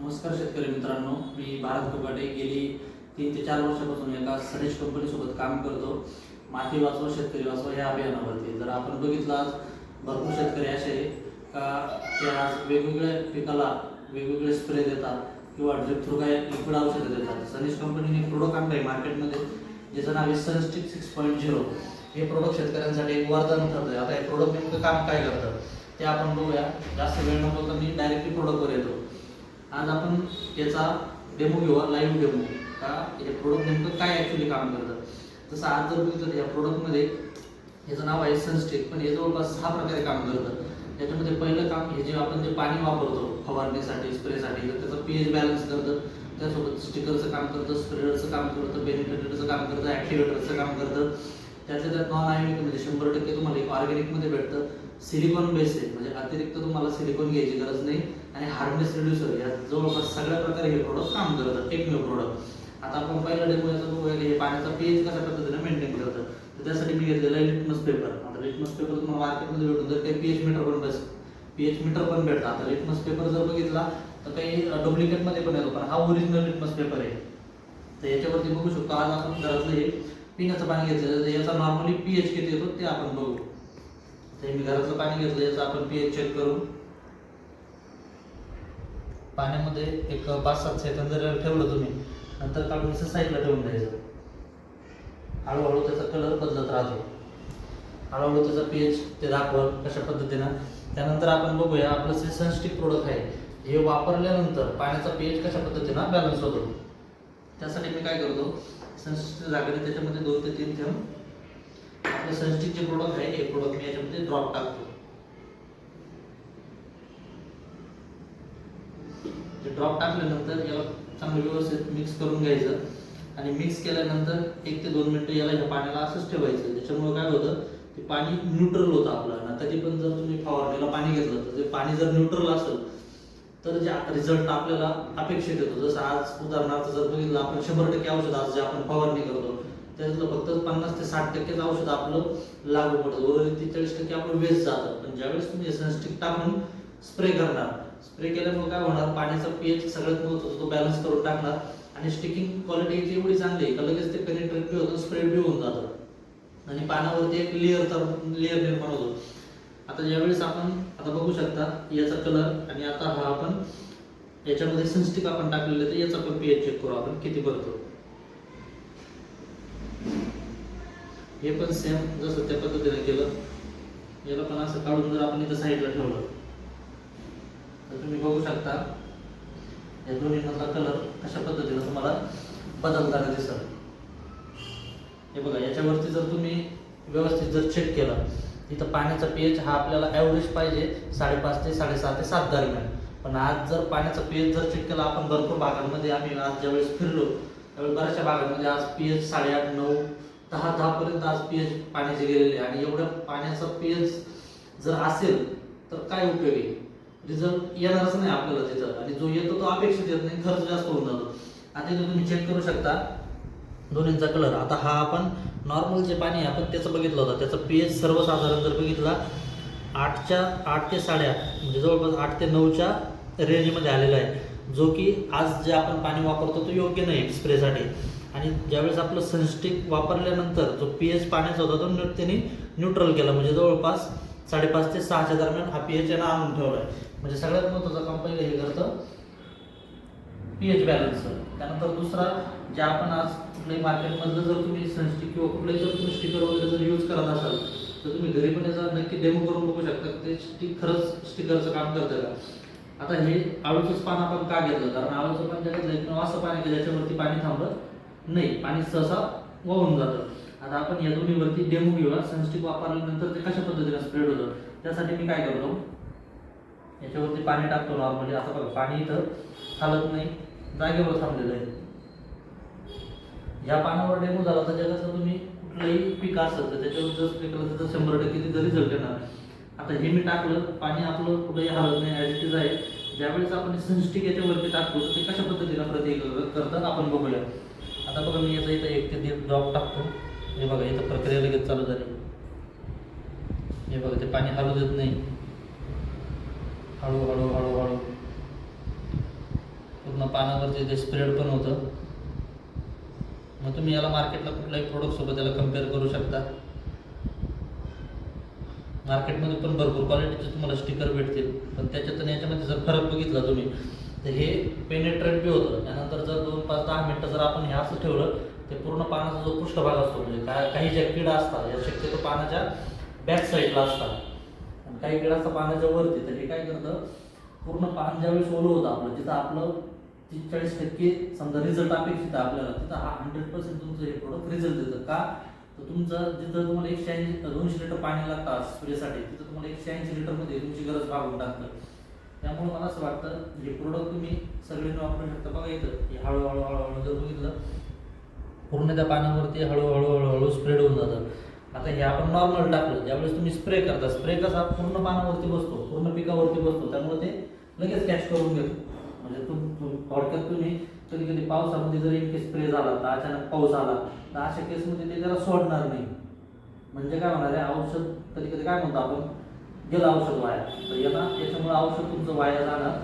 नमस्कार शेतकरी मित्रांनो. मी भारत कुबाटे गेली तीन ते चार वर्षापासून एका सरेश कंपनीसोबत काम करतो. माती वाचवा शेतकरी वाचवा या अभियानावरती. जर आपण बघितलं आज भरपूर शेतकरी असे का ते आज वेगवेगळ्या पिकाला वेगवेगळे स्प्रे देतात किंवा ड्रिप थ्रू काय लिक्विड औषधं देतात. सनिश कंपनीने एक प्रोडक्ट आणलं आहे मार्केटमध्ये ज्याचं नाव आहे सनस्टिक सिक्स पॉईंट झिरो हे प्रोडक्ट शेतकऱ्यांसाठी एक वरदान ठरतं आता हे प्रोडक्ट नेमकं काम काय करतं? ते आपण बघूया. जास्त वेळ न बोलता मी डायरेक्टली प्रोडक्टवर येतो. आज आपण याचा डेमो घेऊ लाईव्ह डेमो का हे प्रोडक्ट नेमकं काय ॲक्च्युली काम करतं? जसं आज जर बघितलं या प्रोडक्टमध्ये याचं नाव आहे सनस्टिक पण हे जवळपास सहा प्रकारे काम करतं. त्याच्यामध्ये पहिलं काम हे जे आपण जे पाणी वापरतो फवारणीसाठी स्प्रेसाठी तर त्याचं पी एच बॅलन्स करतं. त्यासोबत स्टिकरचं काम करतं स्प्रेडरचं काम करतं बेनिफिटरचं काम करतं ॲक्टिवेटरचं काम करतं. त्यातल्या त्यात नॉन आयोनिकमध्ये म्हणजे शंभर टक्के तुम्हाला एक ऑर्गॅनिकमध्ये भेटतं. सिलिकॉन बेस आहे म्हणजे अतिरिक्त तुम्हाला सिलिकॉन घ्यायची गरज नाही. आणि हार्डनेस रिड्युसर या जवळपास सगळ्या प्रकारे हे प्रोडक्ट काम करतं एकमेव प्रोडक्ट आता आपण पहिला डेमो याचा बघूया की हे पाण्याचा पेज कशा पद्धतीने मेंटेन करतं तर त्यासाठी मी घेतलेला आहे लिटमस पेपर आता लिटमस पेपर तुम्हाला मार्केटमध्ये भेटून जर काही पीएच मीटर पण बस पीएच मीटर पण भेटतं. आता लिटमस पेपर जर बघितला तर काही डुप्लिकेटमध्ये पण येतो पण हा ओरिजिनल लिटमस पेपर आहे. तर याच्यावरती बघू शकतो आज आपण घरातलं हे पिण्याचं पाणी घेतलं तर याचा नॉर्मली पीएच किती येतो ते आपण बघू. तर मी घरातलं पाणी घेतलं याचं आपण पीएच चेक करू. पाण्यामध्ये एक पाच सात सेकंद जर ठेवलं तुम्ही नंतर काढून असं साईडला ठेवून द्यायचं. हळूहळू त्याचा कलर बदलत राहतो. हळूहळू त्याचा पीएच ते दाखवल कशा पद्धतीनं. त्यानंतर आपण बघूया आपलं जे सनस्टिक प्रोडक्ट आहे हे वापरल्यानंतर पाण्याचा पीएच कशा पद्धतीनं बॅलन्स होतो. त्यासाठी मी काय करतो सनस्टिक जागेने त्याच्यामध्ये दोन ते तीन थेंब. आपलं सनस्टिक जे प्रोडक्ट आहे हे प्रोडक्ट मी याच्यामध्ये ड्रॉप टाकतो. ते ड्रॉप टाकल्यानंतर याला चांगलं व्यवस्थित मिक्स करून घ्यायचं. आणि मिक्स केल्यानंतर एक ते दोन मिनटं याला ह्या पाण्याला असंच ठेवायचं. त्याच्यामुळे काय होतं ते पाणी न्यूट्रल होतं आपलं. ना कधी पण जर तुम्ही फवारणीला पाणी घेतलं तर ते पाणी जर न्यूट्रल असेल तर जे रिझल्ट आपल्याला अपेक्षित येतो. जसं आज उदाहरणार्थ जर बघितलं आपण शंभर टक्के औषध आज जे आपण फवारणी करतो त्यातलं फक्त पन्नास ते साठ टक्केच औषध आपलं लागू पडतं. उर्वरित तेचाळीस टक्के आपलं वेस्ट जातं. पण ज्यावेळेस तुम्ही सनस्टिक टाकून स्प्रे करणार स्प्रे केल्यामुळे काय होणार? पाण्याचा पीएच सगळ्यात महत्त्वाचा तो बॅलन्स करून टाकणार. आणि स्टिकिंग क्वालिटी एवढी चांगली आहे का लगेच ते पेनिट्रेट बी होतं स्प्रेड बी होऊन जातं. आणि पानावरती एक लेअर तर लेअर निर्माण होतो. आता ज्यावेळेस आपण आता बघू शकता याचा कलर आणि आता हा आपण याच्यामध्ये सनस्टिक आपण टाकलेलं तर याचा पण पीएच चेक करू आपण किती भरतो हे पण सेम जसं त्या पद्धतीने केलं. याला पण असं काढून जर आपण इथं साईडला ठेवलं तर तुम्ही बघू शकता या दोन्हीमधला कलर कशा पद्धतीनं तुम्हाला बदलताना दिसत हे बघा याच्यावरती जर तुम्ही व्यवस्थित जर चेक केलं इथं पाण्याचा पीएच हा आपल्याला ॲव्हरेज पाहिजे साडेपाच ते साडेसहा ते सात दरम्यान. पण आज जर पाण्याचा पीएच जर चेक केला आपण भरपूर भागांमध्ये आम्ही आज ज्यावेळेस फिरलो त्यावेळेस बऱ्याचशा भागांमध्ये आज पीएच साडेआठ नऊ दहा दहापर्यंत आज पीएच पाण्याचे गेलेले आणि एवढ्या पाण्याचा पीएच जर असेल तर काय उपयोग आहे? रिझल्ट येणारच नाही आपल्याला तिथं आणि जो येतो तो अपेक्षित येत नाही खर्च जास्त होऊन जातो. आता इथं तुम्ही चेक करू शकता दोन्हींचा कलर आता हा आपण नॉर्मल जे पाणी आहे आपण त्याचं बघितलं होतं. त्याचं पीएच सर्वसाधारण जर बघितला आठच्या आठ ते साडेआठ म्हणजे जवळपास आठ ते नऊच्या रेंजमध्ये आलेला आहे. जो की आज जे आपण पाणी वापरतो तो योग्य नाही स्प्रेसाठी. आणि ज्यावेळेस आपलं सनस्टिक वापरल्यानंतर जो पी एच पाण्याचा होता तो न्यू- त्यांनी न्यूट्रल केला. म्हणजे जवळपास साडेपाच ते सहाच्या दरम्यान हा पी एच यानं आणून ठेवला आहे म्हणजे सगळ्यात महत्त्वाचं काम पहिलं हे करतं पी एच बॅलन्स त्यानंतर दुसरा जे आपण आज कुठल्याही मार्केटमधलं जर तुम्ही सनस्टिक किंवा कुठलंही जर तुम्ही स्टिकर वगैरे जर यूज करत असाल तर तुम्ही घरी पण याचा नक्की डेमो करून बघू शकता ते स्टिक खरंच स्टिकरचं काम करतं का? आता हे आळूचंच पान आपण का घेतलं? कारण आळूचं पान जगातलं एकमेव असं पाणी की ज्याच्यावरती पाणी थांबत नाही. पाणी सहसा वाहून जातं. आता आपण या दोन्हीवरती डेमो घेऊया. सनस्टिक वापरल्यानंतर ते कशा पद्धतीने स्प्रेड होतं? त्यासाठी मी काय करतो? याच्यावरती पाणी टाकतो नॉर्मली आता बघा पाणी इथं हालत नाही. जागेवर थांबलेलं आहे. या पानावर डेमो झाला तर कसं तुम्ही कुठलंही पीक असेल तर त्याच्यावर जर स्प्रे केलं तर शंभर टक्के तिथे रिझल्ट येणार. आता हे मी टाकलं. पाणी आपलं कुठेही हलत नाही. ॲज इट इज आहे. ज्यावेळेस आपण सनस्टिक याच्यावरती टाकतो ते कशा पद्धतीनं प्रत्येक करतात आपण बघूया. आता बघा मी याचा इथं एक ते दीड ड्रॉप टाकतो. हे बघा इथं प्रक्रिया लगेच चालू झाली. हे बघा ते पाणी हलू देत नाही. हळू हळू हळू हळू. पूर्ण पानावरती ते स्प्रेड पण होतं. मग तुम्ही याला मार्केटला कुठल्याही प्रोडक्ट सोबत याला कंपेअर करू शकता. मार्केटमध्ये पण भरपूर क्वालिटीचे तुम्हाला स्टिकर भेटतील. पण त्याच्यात याच्यामध्ये जर फरक बघितला तुम्ही तर हे पेनेट्रेट बी होतं. त्यानंतर जर दोन पाच दहा मिनटं जर आपण हे असं ठेवलं ते पूर्ण पानाचा जो पृष्ठभाग असतो म्हणजे काय काही ज्या किडा असतात या शक्यतो पानाच्या बॅक साईडला असतात. आणि काही किडा असतात पानाच्या वरती तर हे काय करतं पूर्ण पान ज्यावेळेस ओलं होतं आपलं जिथं आपलं तीस चाळीस टक्के समजा रिझल्ट अपेक्षित आहे आपल्याला तिथं हा हंड्रेड पर्सेंट तुमचं हे प्रोडक्ट रिझल्ट देतं. का? तर तुमचं जिथं तुम्हाला एकशे ऐंशी दोनशे लिटर पाणी लागतं स्प्रेसाठी तिथं तुम्हाला एकशे ऐंशी लिटरमध्ये तुमची गरज भागून टाकतं. त्यामुळे मला असं वाटतं हे प्रोडक्ट तुम्ही सगळ्यांनी वापरू शकता. बघा इथं हे हळूहळू हळूहळू जर बघितलं पूर्ण त्या पानावरती हळूहळू हळूहळू स्प्रेड होऊन जातं. आता हे आपण नॉर्मल टाकलं ज्यावेळेस तुम्ही स्प्रे करता स्प्रे कसा पूर्ण पानावरती बसतो पूर्ण पिकावरती बसतो त्यामुळे ते लगेच कॅच करून घेतो. म्हणजे तुम थोडक्यात तुम्ही कधी कधी पावसामध्ये जर एक स्प्रे झाला तर अचानक पाऊस आला तर अशा केसमध्ये ते त्याला सोडणार नाही. म्हणजे काय होणार आहे औषध कधी कधी काय म्हणतो आपण गेलं औषध वाया. तर याला याच्यामुळे औषध तुमचं वाया जाणार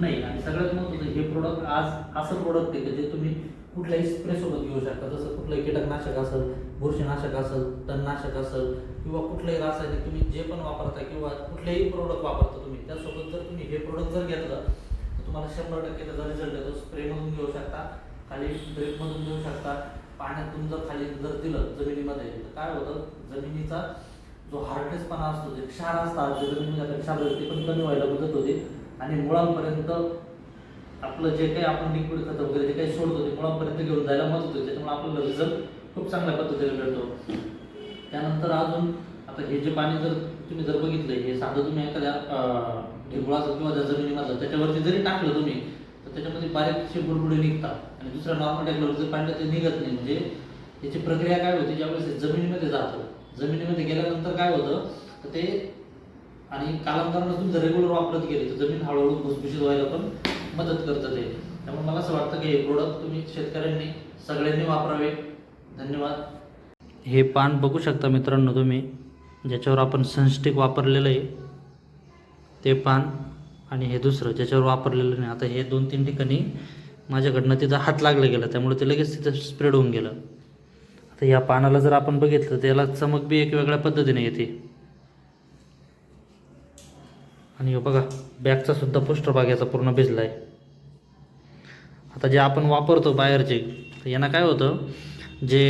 नाही. आणि सगळ्यात महत्त्वाचं हे प्रोडक्ट आज असं प्रोडक्ट आहे की जे तुम्ही कुठल्याही स्प्रेसोबत घेऊ शकता जसं कुठलंही कीटकनाशक असेल बुरशीनाशक असेल तणनाशक असेल किंवा कुठलंही रासायनिक तुम्ही जे पण वापरता किंवा कुठलेही प्रोडक्ट वापरता तुम्ही त्यासोबत जर तुम्ही हे प्रोडक्ट जर घेतलं तर तुम्हाला शंभर टक्के त्याचा रिझल्ट येतो. स्प्रेमधून घेऊ शकता खाली ड्रिपमधून घेऊ शकता. पाण्यातून जर खाली जर दिलं जमिनीमध्ये तर काय होतं? जमिनीचा जो हार्डनेसपणा असतो जे क्षार असतात जे जमिनीमध्ये क्षार ते पण कमी व्हायला मदत होते. आणि मुळांपर्यंत आपलं जे काही आपण लिक्विड खतं वगैरे जे काही सोडतो ते मुळापर्यंत घेऊन जायला मदत होते. त्याच्यामुळे आपल्याला रिझल्ट खूप चांगल्या पद्धतीने मिळतो. त्यानंतर अजून आता हे जे पाणी जर तुम्ही जर बघितलं हे साधं तुम्ही एखाद्या अं, ढिगुळाचं किंवा ज्या जमिनीमध्ये त्याच्यावरती जरी टाकलं तुम्ही तर त्याच्यामध्ये बारीकशे बुडबुडे निघतात. आणि दुसऱ्या नॉर्मल टेक्नॉलॉजी जर पाणी ते निघत नाही. म्हणजे याची प्रक्रिया काय होती? ज्यावेळेस जमिनीमध्ये जातं जमिनीमध्ये गेल्यानंतर काय होतं? तर ते आणि कालांतरानं तुम्ही जर रेग्युलर वापरत गेले तर जमीन हळूहळू भुसभुशीत व्हायला पण मदत करतं ते. त्यामुळे मला असं वाटतं की हे प्रोडक्ट तुम्ही शेतकऱ्यांनी सगळ्यांनी वापरावे. धन्यवाद. हे पान बघू शकता मित्रांनो तुम्ही ज्याच्यावर आपण सनस्टिक वापरलेलं आहे ते पान आणि हे दुसरं ज्याच्यावर वापरलेलं नाही. आता हे दोन तीन ठिकाणी माझ्याकडनं तिथं हात लागलं गेलं त्यामुळे ते लगेच तिथं स्प्रेड होऊन गेलं. आता या पानाला जर आपण बघितलं तर याला चमक बी एक वेगळ्या पद्धतीने येते. आणि हो बघा बॅगचा सुद्धा पृष्ठभाग याचा पूर्ण भिजला आहे आता जे आपण वापरतो बाहेरचे तर यांना काय होतं? जे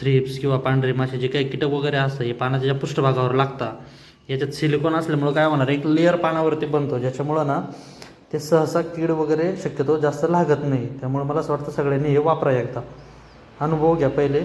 थ्रिप्स किंवा पांढरे मासे जे काही कीटक वगैरे असतं हे पानाच्या ज्या पृष्ठभागावर लागतात याच्यात सिलिकॉन असल्यामुळं काय होणार? एक लेअर पानावरती बनतो ज्याच्यामुळं ना ते सहसा कीड वगैरे शक्यतो जास्त लागत नाही. त्यामुळे मला असं वाटतं सगळ्यांनी हे वापरा एकदा. अनुभव घ्या पहिले.